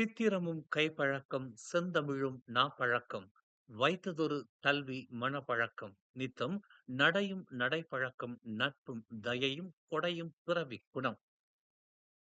சித்திரமும் கைப்பழக்கம் செந்தமிழும் நாப்பழக்கம் வைத்ததொரு கல்வி மனப்பழக்கம். நித்தம் நடையும் நடைப்பழக்கம் நட்பும் தயையும் கொடையும் பிறவி குணம்.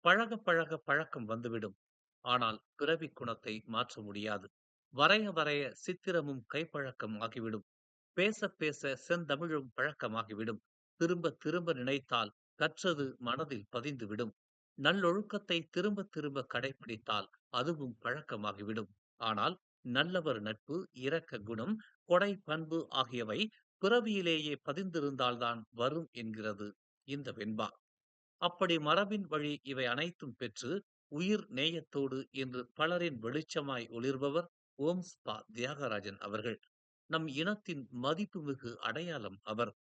பழக பழக பழக்கம் வந்துவிடும். ஆனால் பிறவி குணத்தை மாற்ற முடியாது. வரைய வரைய சித்திரமும் கைப்பழக்கம் ஆகிவிடும். பேச பேச செந்தமிழும் பழக்கமாகிவிடும். திரும்ப திரும்ப நினைத்தால் கற்றது மனதில் பதிந்துவிடும். நல்லொழுக்கத்தை திரும்ப திரும்ப கடைபிடித்தால் அதுவும் பழக்கமாகிவிடும். ஆனால் நல்லவர் நட்பு இரக்க குணம் கொடை பண்பு ஆகியவை பிறவியிலேயே பதிந்திருந்தால்தான் வரும் என்கிறது இந்த வெண்பா. அப்படி மரபின் வழி இவை அனைத்தும் பெற்று உயிர் நேயத்தோடு இன்று பலரின் வெளிச்சமாய் ஒளிர்பவர் ஓம் ஸ்பா தியாகராஜன் அவர்கள். நம் இனத்தின் மதிப்புமிகு அடையாளம் அவர்.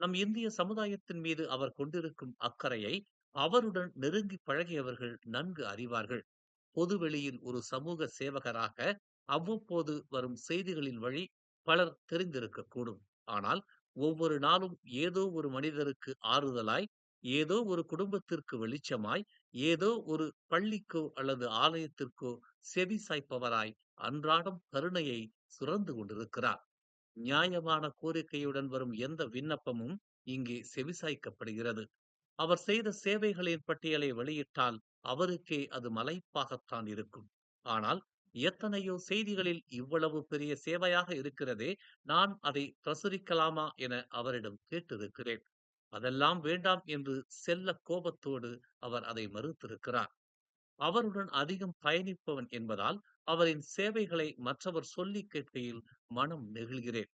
நம் இந்திய சமுதாயத்தின் மீது அவர் கொண்டிருக்கும் அக்கறையை அவருடன் நெருங்கி பழகியவர்கள் நன்கு அறிவார்கள். பொதுவெளியில் ஒரு சமூக சேவகராக அவ்வப்போது வரும் செய்திகளின் வழி பலர் தெரிந்திருக்கக்கூடும். ஆனால் ஒவ்வொரு நாளும் ஏதோ ஒரு மனிதருக்கு ஆறுதலாய் ஏதோ ஒரு குடும்பத்திற்கு வெளிச்சமாய் ஏதோ ஒரு பள்ளிக்கோ அல்லது ஆலயத்திற்கோ செவி சாய்ப்பவராய் அன்றாடம் கருணையை சுரந்து கொண்டிருக்கிறார். நியாயமான கோரிக்கையுடன் வரும் எந்த விண்ணப்பமும் இங்கே செவிசாய்க்கப்படுகிறது அவர் செய்த சேவைகளின் பட்டியலை வெளியிட்டால் அவருக்கே அது மலைப்பாகத்தான் இருக்கும். ஆனால் எத்தனையோ செய்திகளில் இவ்வளவு பெரிய சேவையாக இருக்கிறதே நான் அதை பிரசுரிக்கலாமா என அவரிடம் கேட்டிருக்கிறேன். அதெல்லாம் வேண்டாம் என்று செல்ல கோபத்தோடு அவர் அதை மறுத்திருக்கிறார். அவருடன் அதிகம் பயணிப்பவன் என்பதால் அவரின் சேவைகளை மற்றவர் சொல்லி கேட்கையில் மனம் நெகிழ்கிறேன்.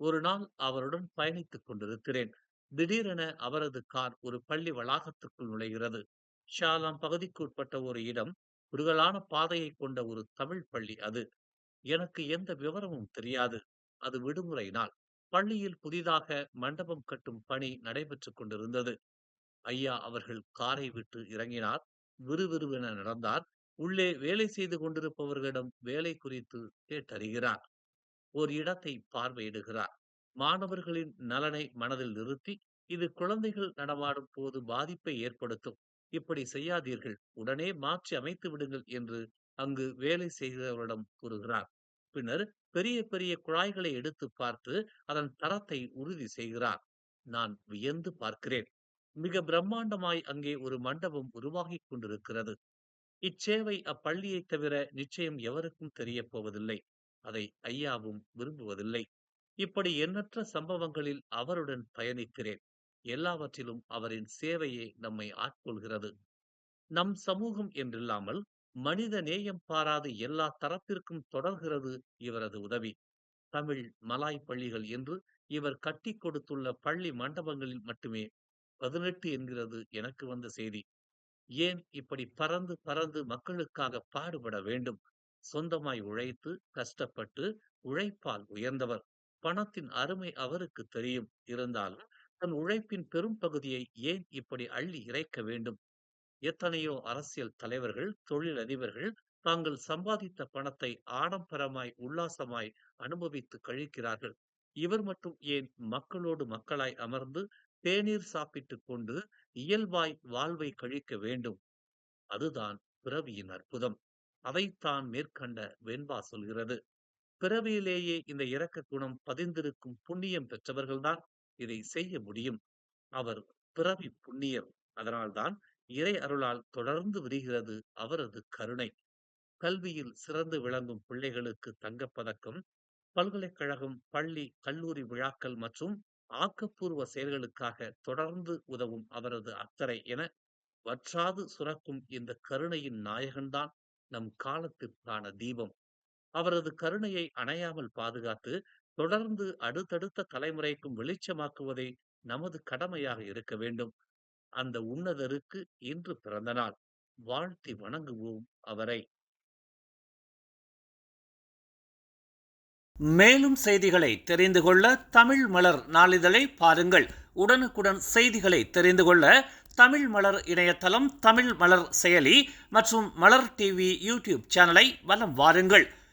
ஒரு நாள் அவருடன் பயணித்துக் கொண்டிருக்கிறேன். திடீரென அவரது கார் ஒரு பள்ளி வளாகத்திற்குள் நுழைகிறது. ஷாலாம் பகுதிக்கு உட்பட்ட ஒரு இடம் குறுகலான பாதையை கொண்ட ஒரு தமிழ் பள்ளி அது. எனக்கு எந்த விவரமும் தெரியாது. அது விடுமுறை நாள். பள்ளியில் புதிதாக மண்டபம் கட்டும் பணி நடைபெற்றுக் கொண்டிருந்தது. ஐயா அவர்கள் காரை விட்டு இறங்கினார். விறுவிறுவென நடந்தார். உள்ளே வேலை செய்து கொண்டிருப்பவர்களிடம் வேலை குறித்து கேட்டறிகிறார். ஒரு இடத்தை பார்வையிடுகிறார். மாணவர்களின் நலனை மனதில் நிறுத்தி இது குழந்தைகள் நடமாடும் போது பாதிப்பை ஏற்படுத்தும். இப்படி செய்யாதீர்கள். உடனே மாற்றி அமைத்து விடுங்கள் என்று அங்கு வேலை செய்தவரிடம் கூறுகிறார். பின்னர் பெரிய பெரிய குழாய்களை எடுத்து பார்த்து அதன் தரத்தை உறுதி செய்கிறார். நான் வியந்து பார்க்கிறேன். மிக பிரம்மாண்டமாய் அங்கே ஒரு மண்டபம் உருவாகிக் கொண்டிருக்கிறது. இச்சேவை அப்பள்ளியை தவிர நிச்சயம் எவருக்கும் தெரிய போவதில்லை அதை ஐயாவும் விரும்புவதில்லை. இப்படி எண்ணற்ற சம்பவங்களில் அவருடன் பயணிக்கிறேன். எல்லாவற்றிலும் அவரின் சேவையே நம்மை ஆட்கொள்கிறது. நம் சமூகம் என்றில்லாமல் மனித நேயம் பாராது எல்லா தரப்பிற்கும் தொடர்கிறது இவரது உதவி. தமிழ் மலாய் பள்ளிகள் என்று இவர் கட்டி கொடுத்துள்ள பள்ளி மண்டபங்களில் மட்டுமே பதினெட்டு என்கிறது எனக்கு வந்த செய்தி. ஏன் இப்படி பறந்து பறந்து மக்களுக்காக பாடுபட வேண்டும்? சொந்தமாய் உழைத்து கஷ்டப்பட்டு உழைப்பால் உயர்ந்தவர். பணத்தின் அருமை அவருக்கு தெரியும். இருந்தாலும் தன் உழைப்பின் பெரும் பகுதியை ஏன் இப்படி அள்ளி இறைக்க வேண்டும்? எத்தனையோ அரசியல் தலைவர்கள் தொழிலதிபர்கள் தாங்கள் சம்பாதித்த பணத்தை ஆடம்பரமாய் உல்லாசமாய் அனுபவித்து கழிக்கிறார்கள். இவர் மட்டும் ஏன் மக்களோடு மக்களாய் அமர்ந்து தேநீர் சாப்பிட்டுக் கொண்டு இயல்பாய் வாழ்வை கழிக்க வேண்டும்? அதுதான் பிறவியின் அற்புதம். அதைத்தான் மேற்கண்ட வெண்பா சொல்கிறது. பிறவியிலேயே இந்த இரக்க குணம் பதிந்திருக்கும் புண்ணியம் பெற்றவர்கள்தான். இதை செய்ய முடியும். அவர் பிறவி புண்ணியர் அதனால்தான் இறை அருளால் தொடர்ந்து விரிகிறது அவரது கருணை. கல்வியில் சிறந்து விளங்கும் பிள்ளைகளுக்கு தங்கப்பதக்கம் பல்கலைக்கழகம் பள்ளி கல்லூரி விழாக்கள் மற்றும் ஆக்கப்பூர்வ செயல்களுக்காக தொடர்ந்து உதவும் அவரது அக்கறை என வற்றாது சுரக்கும் இந்த கருணையின் நாயகன்தான் நம் காலத்திற்கான தீபம். அவரது கருணையை அணையாமல் பாதுகாத்து தொடர்ந்து அடுத்தடுத்த தலைமுறைக்கும் வெளிச்சமாக்குவதே நமது கடமையாக இருக்க வேண்டும். அந்த உன்னதருக்கு இன்று பிறந்த நாள். வாழ்த்தி வணங்குவோம் அவரை. மேலும் செய்திகளை தெரிந்து கொள்ள தமிழ் மலர் நாளிதழை பாருங்கள். உடனுக்குடன் செய்திகளை தெரிந்து கொள்ள தமிழ் மலர் இணையதளம் தமிழ் மலர் செயலி மற்றும் மலர் டிவி யூடியூப் சேனலை வலம் வாருங்கள்.